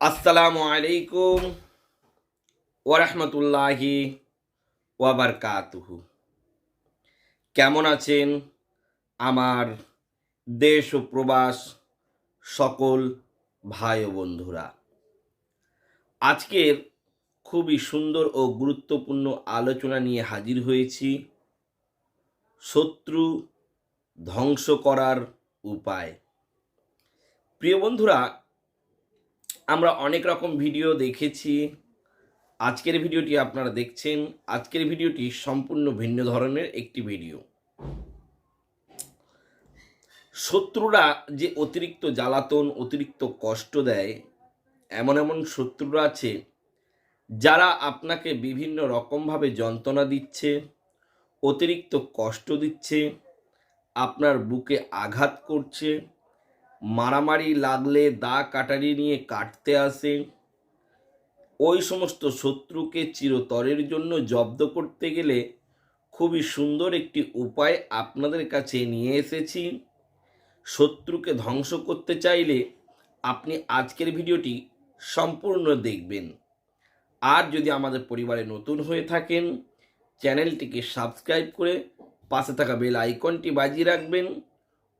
আসসালামু আলাইকুম ওরহমতুল্লাহি ওয়াবারকাতুহু কেমন আছেন আমার দেশ ও প্রবাস সকল ভাই ও বন্ধুরা? আজকের খুবই সুন্দর ও গুরুত্বপূর্ণ আলোচনা নিয়ে হাজির হয়েছি শত্রু ধ্বংস করার উপায়। প্রিয় বন্ধুরা, আমরা অনেক রকম ভিডিও দেখেছি। আজকের ভিডিওটি আপনারা দেখছেন। আজকের ভিডিওটি সম্পূর্ণ ভিন্ন ধরনের একটি ভিডিও। শত্রুরা যে অতিরিক্ত জ্বালাতন, অতিরিক্ত কষ্ট দেয় এমন এমন শত্রুরা আছে যারা আপনাকে বিভিন্ন রকমভাবে যন্ত্রণা দিচ্ছে, অতিরিক্ত কষ্ট দিচ্ছে, আপনার বুকে আঘাত করছে, মারামারি লাগলে দা কাটারি নিয়ে কাটতে আসে। ওই সমস্ত শত্রুকে চিরতরের জন্য জব্দ করতে গেলে খুবই সুন্দর একটি উপায় আপনাদের কাছে নিয়ে এসেছি। শত্রুকে ধ্বংস করতে চাইলে আপনি আজকের ভিডিওটি সম্পূর্ণ দেখবেন। আর যদি আমাদের পরিবারে নতুন হয়ে থাকেন, চ্যানেলটিকে সাবস্ক্রাইব করে পাশে থাকা বেল আইকনটি বাজিয়ে রাখবেন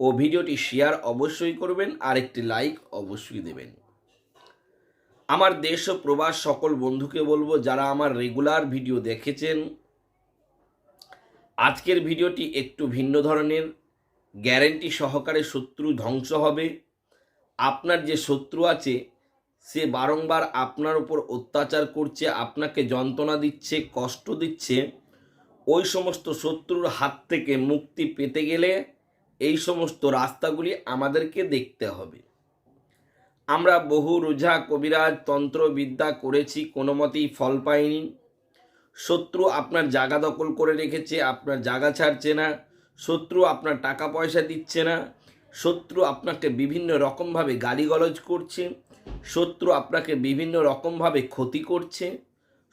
ও ভিডিওটি শেয়ার অবশ্যই করবেন, আর একটি লাইক অবশ্যই দেবেন। আমার দেশ ও প্রবাস সকল বন্ধুকে বলব, যারা আমার রেগুলার ভিডিও দেখেছেন, আজকের ভিডিওটি একটু ভিন্ন ধরনের। গ্যারেন্টি সহকারে শত্রু ধ্বংস হবে। আপনার যে শত্রু আছে সে বারংবার আপনার উপর অত্যাচার করছে, আপনাকে যন্ত্রণা দিচ্ছে, কষ্ট দিচ্ছে, ওই সমস্ত শত্রুর হাত থেকে মুক্তি পেতে গেলে এই সমস্ত রাস্তাগুলি আমাদেরকে দেখতে হবে। আমরা বহু রোঝা কবিরাজ, তন্ত্রবিদ্যা করেছি, কোনো মতেই ফল পাইনি। শত্রু আপনার জায়গা দখল করে রেখেছে, আপনার জায়গা ছাড়ছে না। শত্রু আপনার টাকা পয়সা দিচ্ছে না। শত্রু আপনাকে বিভিন্ন রকমভাবে গালিগলজ করছে। শত্রু আপনাকে বিভিন্ন রকমভাবে ক্ষতি করছে,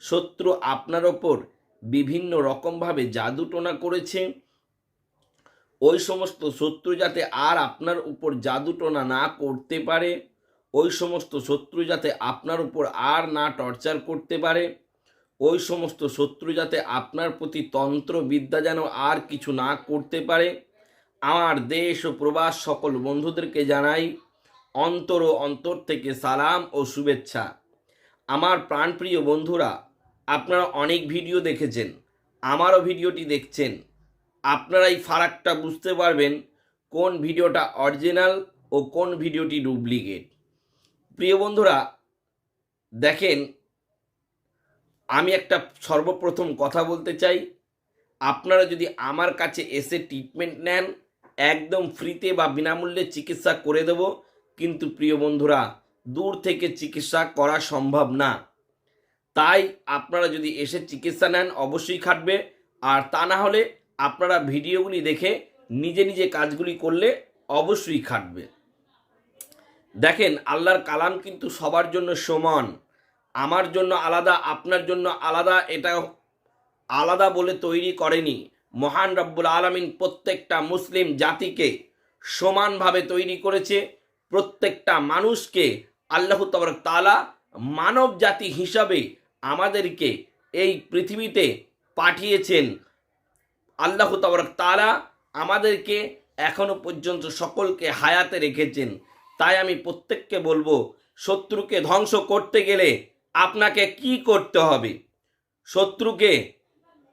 শত্রু আপনার ওপর বিভিন্ন রকমভাবে জাদুটোনা করেছে। ওই সমস্ত শত্রু যাতে আর আপনার উপর জাদুটোনা না করতে পারে, ওই সমস্ত শত্রু যাতে আপনার উপর আর না টর্চার করতে পারে, ওই সমস্ত শত্রু যাতে আপনার প্রতি তন্ত্র বিদ্যা যেন আর কিছু না করতে পারে। আমার দেশ ও প্রবাস সকল বন্ধুদেরকে জানাই অন্তর ও অন্তর থেকে সালাম ও শুভেচ্ছা। আমার প্রাণপ্রিয় বন্ধুরা, আপনারা অনেক ভিডিও দেখেছেন, আমারও ভিডিওটি দেখছেন। আপনারা এই ফারাকটা বুঝতে পারবেন কোন ভিডিওটা অরিজিনাল ও কোন ভিডিওটি ডুপ্লিকেট। প্রিয় বন্ধুরা, দেখেন, আমি একটা সর্বপ্রথম কথা বলতে চাই। আপনারা যদি আমার কাছে এসে ট্রিটমেন্ট নেন, একদম ফ্রিতে বা বিনামূল্যে চিকিৎসা করে দেব। কিন্তু প্রিয় বন্ধুরা, দূর থেকে চিকিৎসা করা সম্ভব না। তাই আপনারা যদি এসে চিকিৎসা নেন, অবশ্যই খাটবে। আর তা না হলে আপনারা ভিডিওগুলি দেখে নিজে নিজে কাজগুলি করলে অবশ্যই খাটবে। দেখেন, আল্লাহর কালাম কিন্তু সবার জন্য সমান। আমার জন্য আলাদা, আপনার জন্য আলাদা, এটা আলাদা বলে তৈরি করেনি। মহান রব্বুল আলমিন প্রত্যেকটা মুসলিম জাতিকে সমানভাবে তৈরি করেছে। প্রত্যেকটা মানুষকে আল্লাহ তবরক তালা মানব জাতি হিসাবে আমাদেরকে এই পৃথিবীতে পাঠিয়েছেন। আল্লাহ তবরক তালা আমাদেরকে এখনও পর্যন্ত সকলকে হায়াতে রেখেছেন। তাই আমি প্রত্যেককে বলব, শত্রুকে ধ্বংস করতে গেলে আপনাকে কি করতে হবে? শত্রুকে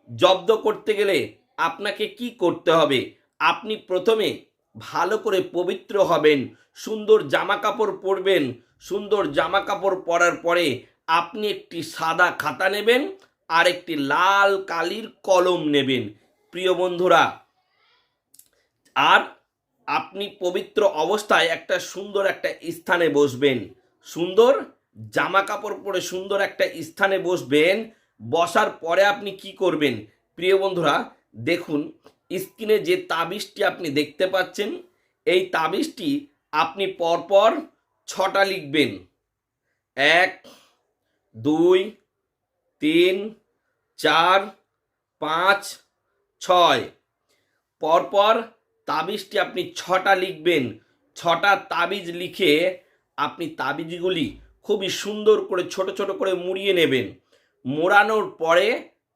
জব্দ করতে গেলে আপনাকে কি করতে হবে? আপনি প্রথমে ভালো করে পবিত্র হবেন, সুন্দর জামা কাপড় পরবেন, সুন্দর জামা কাপড় পরার পরে আপনি একটি সাদা খাতা নেবেন, আর একটি লাল কালির কলম নেবেন। প্রিয় বন্ধুরা, আর আপনি পবিত্র অবস্থায় একটা সুন্দর একটা স্থানে বসবেন, সুন্দর জামা কাপড় পরে সুন্দর একটা স্থানে বসবেন, বসার পরে আপনি কি করবেন? প্রিয় বন্ধুরা, দেখুন স্ক্রিনে যে তাবিজটি আপনি দেখতে পাচ্ছেন, এই তাবিজটি আপনি পরপর ছটা লিখবেন। এক, দুই, তিন, চার, পাঁচ, ছয়। পরপর তাবিজটি আপনি ছটা লিখবেন। ছটা তাবিজ লিখে আপনি তাবিজগুলি খুবই সুন্দর করে ছোট ছোট করে মুড়িয়ে নেবেন। মোড়ানোর পরে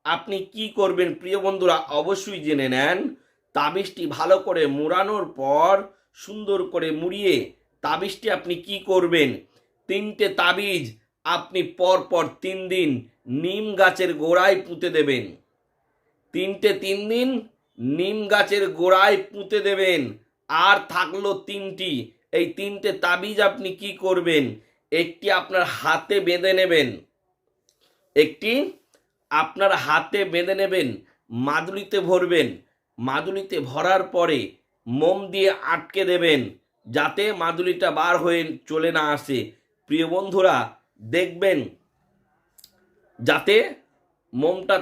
আপনি কি করবেন? প্রিয় বন্ধুরা, অবশ্যই জেনে নেন। তাবিজটি ভালো করে মোড়ানোর পর সুন্দর করে মুড়িয়ে তাবিজটি আপনি কি করবেন? তিনটে তাবিজ আপনি পর পর তিন দিন নিম গাছের গোড়ায় পুঁতে দেবেন। তিনটে তিন দিন নিম গাছের গোড়ায় পুঁতে দেবেন। আর থাকল তিনটি। এই তিনটে তাবিজ আপনি কি করবেন? একটি আপনার হাতে বেঁধে নেবেন। একটি আপনার হাতে বেঁধে নেবেন, মাদুলিতে ভরবেন। মাদুলিতে ভরার পরে মোম দিয়ে আটকে দেবেন, যাতে মাদুলিটা বার হয়ে চলে না আসে। প্রিয় বন্ধুরা, দেখবেন যাতে মোমটা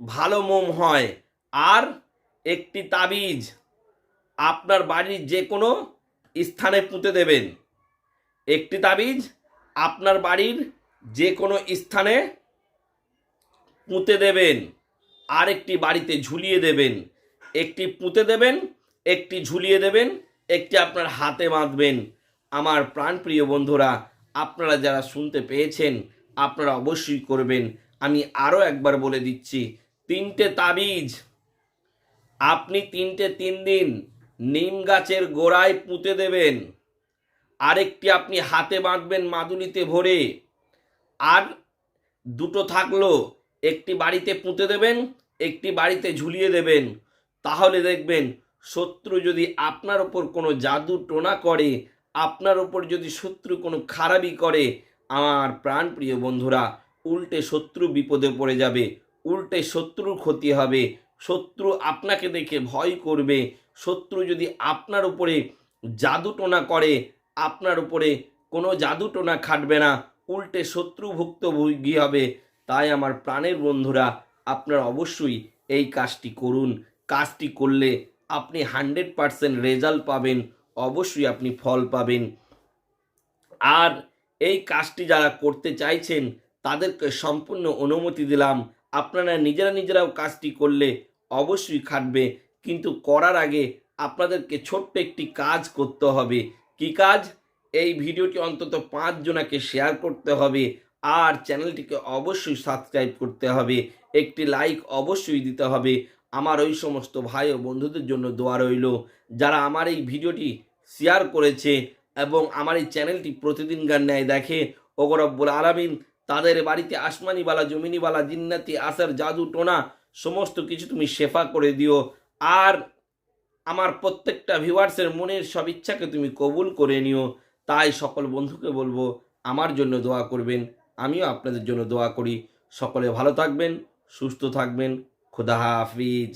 ভালো মোম হয়। আর একটি তাবিজ আপনার বাড়ির যে কোনো স্থানে পুঁতে দেবেন। একটি তাবিজ আপনার বাড়ির যে কোনো স্থানে পুঁতে দেবেন আর একটি বাড়িতে ঝুলিয়ে দেবেন। একটি পুঁতে দেবেন, একটি ঝুলিয়ে দেবেন, একটি আপনার হাতে বাঁধবেন। আমার প্রাণপ্রিয় বন্ধুরা, আপনারা যারা শুনতে পেয়েছেন, আপনারা অবশ্যই করবেন। আমি আরও একবার বলে দিচ্ছি, তিনটে তাবিজ। আপনি তিনটে তিন দিন নিম গাছের গোড়ায় পুঁতে দেবেন। আরেকটি আপনি হাতে বাঁধবেন মাদুলিতে ভরে। আর দুটো থাকল একটি বাড়িতে পুঁতে দেবেন, একটি বাড়িতে ঝুলিয়ে দেবেন। তাহলে দেখবেন শত্রু যদি আপনার ওপর কোনো জাদু টোনা করে, আপনার ওপর যদি শত্রু কোনো খারাপই করে, আমার প্রাণপ্রিয় বন্ধুরা, উল্টে শত্রু বিপদে পড়ে যাবে, উল্টে শত্রুর ক্ষতি হবে, শত্রু আপনাকে দেখে ভয় করবে, শত্রু যদি আপনার উপরে জাদু টোনা করে, আপনার উপরে কোনো জাদু টোনা খাটবে না, উল্টে শত্রুভুক্ত ভোগী হবে তাই আমার প্রাণের বন্ধুরা, আপনারা অবশ্যই এই কাজটি করুন। কাজটি করলে আপনি হান্ড্রেড পারসেন্ট রেজাল্ট পাবেন, অবশ্যই আপনি ফল পাবেন। আর এই কাজটি যারা করতে চাইছেন, তাদেরকে সম্পূর্ণ অনুমতি দিলাম। আপনারা নিজেরা নিজেরাও কাজটি করলে অবশ্যই খাটবে। কিন্তু করার আগে আপনাদেরকে ছোট্ট একটি কাজ করতে হবে। কি কাজ? এই ভিডিওটি অন্তত পাঁচ জনাকে শেয়ার করতে হবে। আর চ্যানেলটিকে অবশ্যই সাবস্ক্রাইব করতে হবে। একটি লাইক অবশ্যই দিতে হবে। আমার ওই সমস্ত ভাই ও বন্ধুদের জন্য দোয়া রইল। যারা আমার এই ভিডিওটি শেয়ার করেছে এবং আমার এই চ্যানেলটি প্রতিদিন গান ন্যায় দেখে ওগরব্বুল আলামিন, তাদের বাড়িতে আসমানিবালা, জমিনিবালা, জিন্নাতি, আসার জাদু, টোনা, সমস্ত কিছু তুমি শেফা করে দিও। আর আমার প্রত্যেকটা ভিউয়ার্সের মনের সব ইচ্ছাকে তুমি কবুল করে নিও। তাই সকল বন্ধুকে বলব, আমার জন্য দোয়া করবেন। আমিও আপনাদের জন্য দোয়া করি। সকলে ভালো থাকবেন সুস্থ থাকবেন। খুদা হাফিজ।